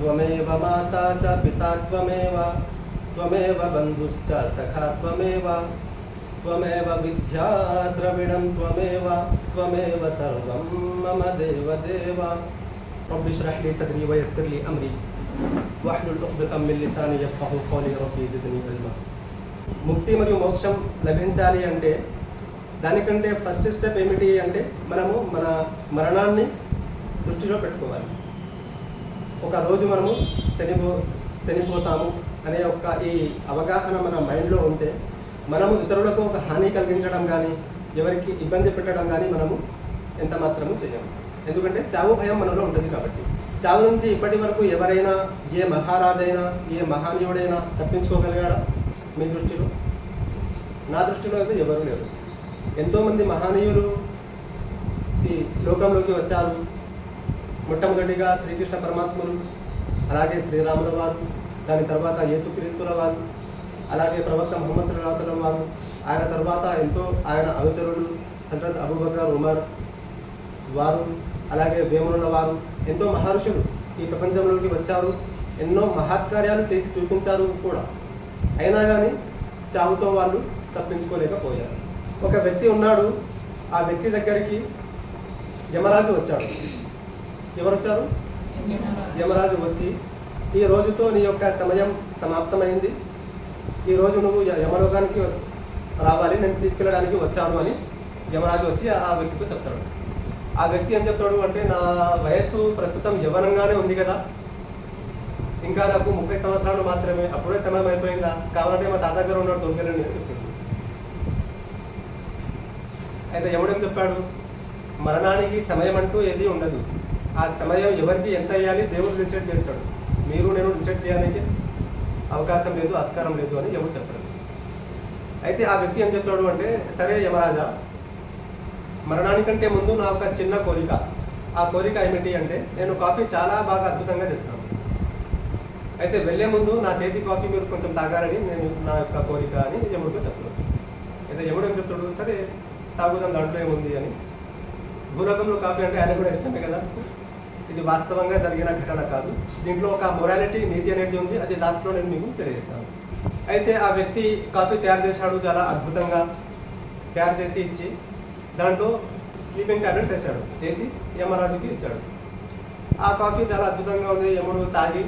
త్వమేవ మాత చ పితా త్వమేవ త్వమేవ సఖా త్వమేవ త్వమేవ విద్యా ద్రవిడం త్వమేవ త్వమేవ సర్వం మమ దేవ దేవ రబ్బి ష్రహ్ లి సద్రి వయస్సర్ లి అమ్రి వహ్లుల్ ఉఖ్దతం మిల్ లిసాని యఫ్ఖహు ముక్తి మరియు మోక్షం లభించాలి అంటే దానికంటే ఫస్ట్ స్టెప్ ఏమిటి అంటే మనము మన మరణాన్ని దృష్టిలో పెట్టుకోవాలి. ఒక రోజు మనము చనిపో చనిపోతాము అనే ఒక ఈ అవగాహన మన మైండ్లో ఉంటే మనము ఇతరులకు ఒక హాని కలిగించడం కానీ ఎవరికి ఇబ్బంది పెట్టడం కానీ మనము ఎంత మాత్రము చేయము ఎందుకంటే చావు భయం మనలో ఉంటుంది కాబట్టి. చావు నుంచి ఇప్పటి వరకు ఎవరైనా ఏ మహారాజైనా ఏ మహానీయుడైనా తప్పించుకోగలిగారా మీ దృష్టిలో? నా దృష్టిలో అయితే ఎవరు లేరు. ఎంతోమంది మహానీయులు ఈ లోకంలోకి వచ్చారు. మొట్టమొదటిగా శ్రీకృష్ణ పరమాత్మను అలాగే శ్రీరాముల వారు దాని తర్వాత యేసుక్రీస్తుల వారు అలాగే ప్రవక్త ముహమ్మద్ సల్లాహసలం వారు ఆయన తర్వాత ఎంతో ఆయన అనుచరులు హజరత్ అబూబకర్ ఉమర్ వారు అలాగే వేమునుల వారు ఎంతో మహర్షులు ఈ ప్రపంచంలోకి వచ్చారు. ఎన్నో మహత్కార్యాలు చేసి చూపించారు కూడా. అయినా కానీ చావుతో వాళ్ళు తప్పించుకోలేకపోయారు. ఒక వ్యక్తి ఉన్నాడు ఆ వ్యక్తి దగ్గరికి యమరాజు వచ్చాడు. ఎవరు వచ్చారు యమరాజు వచ్చి ఈ రోజుతో నీ యొక్క సమయం సమాప్తమైంది. ఈ రోజు నువ్వు యమలోకానికి రావాలి. నేను తీసుకెళ్ళడానికి వచ్చాను అని యమరాజు వచ్చి ఆ వ్యక్తితో చెప్తాడు. ఆ వ్యక్తి ఏం చెప్తాడు అంటే నా వయస్సు ప్రస్తుతం యవ్వనంగానే ఉంది కదా. ఇంకా నాకు ముప్పై సంవత్సరాలు మాత్రమే. అప్పుడే సమయం అయిపోయిందా? కావాలంటే మా తాత దగ్గర ఉన్నాడు దొంగలని చెప్పింది అయితే ఎవడేం చెప్పాడు? మరణానికి సమయం అంటూ ఏది ఉండదు. ఆ సమయం ఎవరికి ఎంత వేయాలి దేవుడు డిసైడ్ చేస్తాడు. మీరు నేను డిసైడ్ చేయడానికి అవకాశం లేదు ఆస్కారం లేదు అని ఎవరు చెప్పాడు అయితే ఆ వ్యక్తి ఏం చెప్తాడు అంటే సరే యమరాజా మరణానికంటే ముందు నా ఒక చిన్న కోరిక. ఆ కోరిక ఏమిటి అంటే నేను కాఫీ చాలా బాగా అద్భుతంగా చేస్తాను. అయితే వెళ్ళే ముందు నా చేతి కాఫీ మీరు కొంచెం తాగాలని నేను నా యొక్క కోరిక అని యముడితో చెప్తున్నాను అయితే యముడు ఏం చెప్తాడు? సరే తాగుదాం దాంట్లో ఏముంది అని భూలోకంలో కాఫీ అంటే ఆయన కూడా ఇష్టమే కదా? ఇది వాస్తవంగా జరిగిన ఘటన కాదు. దీంట్లో ఒక మొరాలిటీ నీతి అనేది ఉంది. అది లాస్ట్లో నేను మీకు తెలియజేస్తాను. అయితే ఆ వ్యక్తి కాఫీ తయారు చేశాడు. చాలా అద్భుతంగా తయారు చేసి ఇచ్చి దాంట్లో స్లీపింగ్ టాబ్లెట్స్ వేసాడు వేసి యమరాజుకి ఇచ్చాడు. ఆ కాఫీ చాలా అద్భుతంగా ఉంది. యముడు తాగి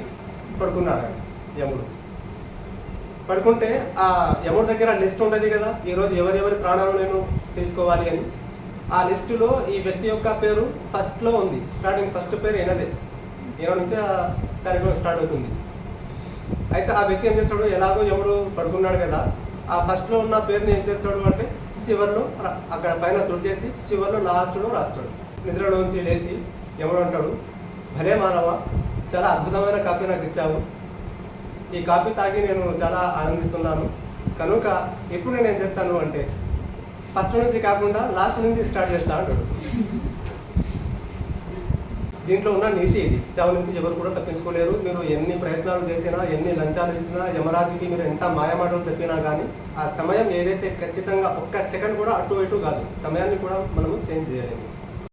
పడుకున్నాడు యముడు. పడుకుంటే ఆ యముడి దగ్గర లిస్ట్ ఉంటుంది కదా. ఈరోజు ఎవరెవరి ప్రాణాలు నేను తీసుకోవాలి అని ఆ లిస్టులో ఈ వ్యక్తి యొక్క పేరు ఫస్ట్లో ఉంది. స్టార్టింగ్ ఫస్ట్ పేరు ఈయనదే ఈయన నుంచి ఆ కార్యక్రమం స్టార్ట్ అవుతుంది. అయితే ఆ వ్యక్తి ఏం చేస్తాడు? ఎలాగో ఎవడు పడుకున్నాడు కదా ఆ ఫస్ట్లో ఉన్న పేరుని ఏం చేస్తాడు అంటే చివరిలో అక్కడ పైన తుడిచేసి చివరిలో లాస్ట్లో రాస్తాడు. నిద్రలోంచి లేచి ఎవడు అంటాడు భలే మానవ చాలా అద్భుతమైన కాఫీ నాకు ఇచ్చావు. ఈ కాఫీ తాగి నేను చాలా ఆనందిస్తున్నాను. కనుక ఎప్పుడు నేను ఏం చేస్తాను అంటే ఫస్ట్ నుంచి కాకుండా లాస్ట్ నుంచి స్టార్ట్ చేస్తా అంటాడు. దీంట్లో ఉన్న నీతి ఇది. చావు నుంచి ఎవరు కూడా తప్పించుకోలేరు. మీరు ఎన్ని ప్రయత్నాలు చేసినా ఎన్ని లంచాలు ఇచ్చినా యమరాజుకి మీరు ఎంత మాయమాటలు చెప్పినా కానీ ఆ సమయం ఏదైతే ఖచ్చితంగా ఒక్క సెకండ్ కూడా అటు ఇటు కాదు. సమయాన్ని కూడా మనము చేంజ్ చేయలేము